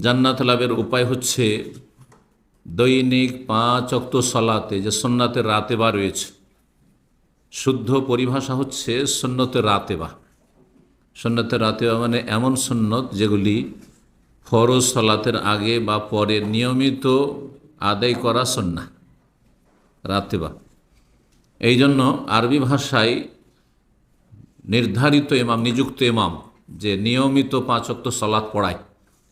জান্নাত লাভের উপায় হচ্ছে দৈনিক পাঁচ অক্ত সলাতে যে সন্ন্যাতের রাতে বা রয়েছে। শুদ্ধ পরিভাষা হচ্ছে সন্ন্যতের রাতে বা সন্ন্যতের রাতে বা মানে এমন সন্ন্যত যেগুলি ফরজ সলাতের আগে বা পরে নিয়মিত আদায় করা সন্না রাতে বা এই জন্য আরবি ভাষায় নির্ধারিত ইমাম, নিযুক্ত ইমাম যে নিয়মিত পাঁচ অক্ত সলাৎ পড়ায়।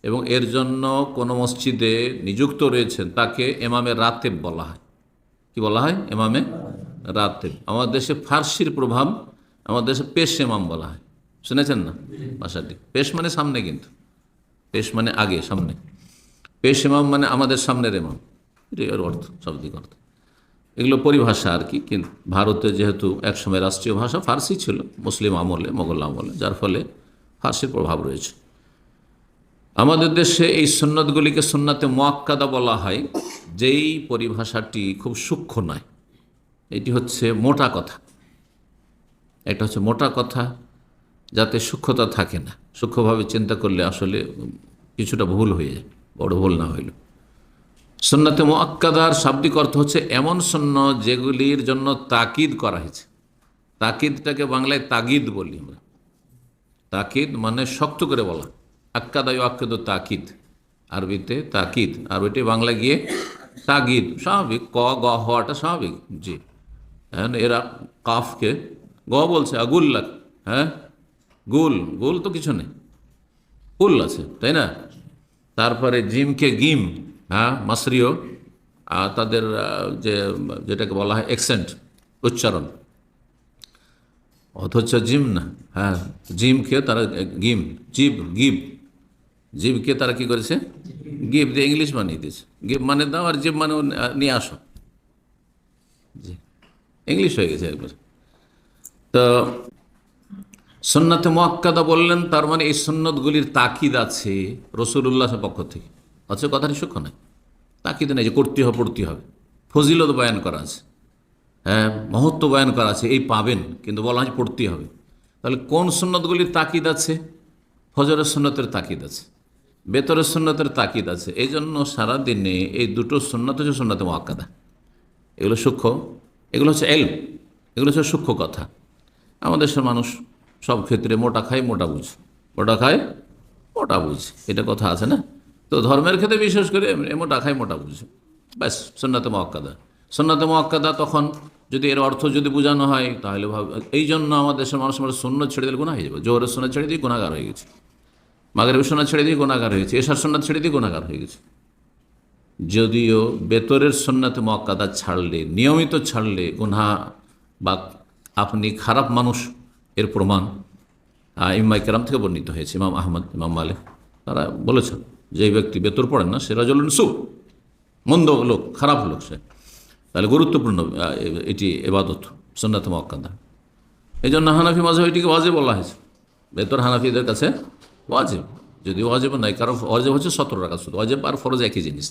এবং এর জন্য কোনো মসজিদে নিযুক্ত রয়েছেন, তাকে এমামে রাতেব বলা হয়। কি বলা হয়? এমামে রাতেব। আমার দেশে ফার্সির প্রভাব, আমার দেশে পেশ এমাম বলা হয়। শুনেছেন না? ভাষাটি। পেশ মানে সামনে কিন্তু। পেশ মানে আগে, সামনে। পেশ এমাম মানে আমাদের সামনের এমাম। এর অর্থ, শাব্দিক অর্থ। এগুলো পরিভাষা আর কি, কিন্তু ভারতে যেহেতু একসময় রাষ্ট্রীয় ভাষা ফার্সি ছিল, মুসলিম আমলে, মোগল আমলে, যার ফলে ফার্সির প্রভাব রয়েছে। আমাদের দেশে এই সুন্নতগুলিকে সুন্নাতে মোয়াক্কাদা বলা হয়, যেই পরিভাষাটি খুব সূক্ষ্ম নয়। এটি হচ্ছে মোটা কথা। এটা হচ্ছে মোটা কথা, যাতে সূক্ষ্মতা থাকে না। সূক্ষ্মভাবে চিন্তা করলে আসলে কিছুটা ভুল হয়ে যায়, বড় ভুল না হইল। সন্ন্যতে মোয়াক্কাদার শাব্দিক অর্থ হচ্ছে এমন সন্ন যেগুলির জন্য তাকিদ করা হয়েছে। তাকিদটাকে বাংলায় তাগিদ বলি আমরা। তাকিদ মানে শক্ত করে বলা। আক্কাদায় আক্কাদ তাকিদ। আরবিতে তাকিদ আর ওইটি বাংলা গিয়ে তাগিদ, স্বাভাবিক। ক, গ হওয়াটা স্বাভাবিক। জি। হ্যাঁ এরা কাফকে, গ বলছে, আগুল্লাক। হ্যাঁ? গুল গুল তো কিছু নেই। উল আছে, তাই না? তারপরে জিমকে গিম হ্যাঁ মাসরিও। আর তাদের যে, যেটাকে বলা হয় এক্সেন্ট উচ্চারণ। অথচ জিম না হ্যাঁ জিমকে তারা গিম, জিব, গিব। জিবকে তারা কি করেছে? গিভ দিয়ে ইংলিশ বানিয়ে দিয়েছে। গিভ মানে দাও আর জিব মানে নিয়ে আসো। ইংলিশ হয়ে গেছে একবার। তো সন্ন্যতে মোয়াক্কাদা বললেন, তার মানে এই সন্ন্যতগুলির তাকিদ আছে রসুল্লাহের পক্ষ থেকে। অথচ কথাটি সূক্ষ্ম নয়। তাকিদ নেই যে করতে হবে, পড়তে হবে। ফজিলত বয়ান করা আছে। হ্যাঁ মহত্ব বয়ান করা আছে, এই পাবেন, কিন্তু বলা হয় পড়তেই হবে। তাহলে কোন সুন্নতগুলির তাকিদ আছে? ফজরের সুন্নতের তাকিদ আছে। বেতরের সুন্নতের তাকিদ আছে। এই জন্য সারাদিনে এই দুটো সুন্নত হচ্ছে সুন্নতে মোয়াক্কাদা। এগুলো সূক্ষ্ম, এগুলো হচ্ছে এলম এগুলো হচ্ছে সূক্ষ্ম কথা। আমাদের দেশের মানুষ সব ক্ষেত্রে মোটা খায়, মোটা বুঝ। মোটা খায়, মোটা বুঝ। এটা কথা আছে না? তো ধর্মের ক্ষেত্রে বিশেষ করে মোটা খায়, মোটা বুঝ। ব্যাস সন্ন্যতে মক্কাদা সন্ন্যতে মক্কাদা তখন যদি এর অর্থ যদি বোঝানো হয়, তাহলে ভাব এই জন্য আমাদের দেশের মানুষ আমরা শূন্য ছেড়ে দিলে গুণা হয়ে যাবে। জোহরের সোনা ছেড়ে দিয়ে গুণাগার হয়ে গেছে। মাগরের সোনা ছেড়ে দিয়ে গুণাগার হয়ে গেছে, এশার সোনা ছেড়ে দিয়ে গুণাগার হয়ে গেছে। যদিও বেতরের সন্ন্যতে মক্কাদা ছাড়লে, নিয়মিত ছাড়লে গুনহা বা আপনি খারাপ মানুষ, এর প্রমাণ ইমাই কেরাম থেকে বর্ণিত হয়েছে, ইমাম আহমদ, ইমাম মালিক। তারা বলেছেন যে ব্যক্তি বেতর পড়েন না সেরা জলেন সু মন্দ লোক, খারাপ লোক সে। তাহলে গুরুত্বপূর্ণ এটি এবাদত সন্ন্যতে মক্কাদা এই জন্য হানাফি মাঝে এটিকে বাজে বলা হয়েছে। বেতর হানাফিদের কাছে ওয়াজিব। যদি ওয়াজেব নয় কারণ ওয়াজেব হচ্ছে সতেরো টাকা শুধু। ওয়াজেব আর ফরজ একই জিনিস।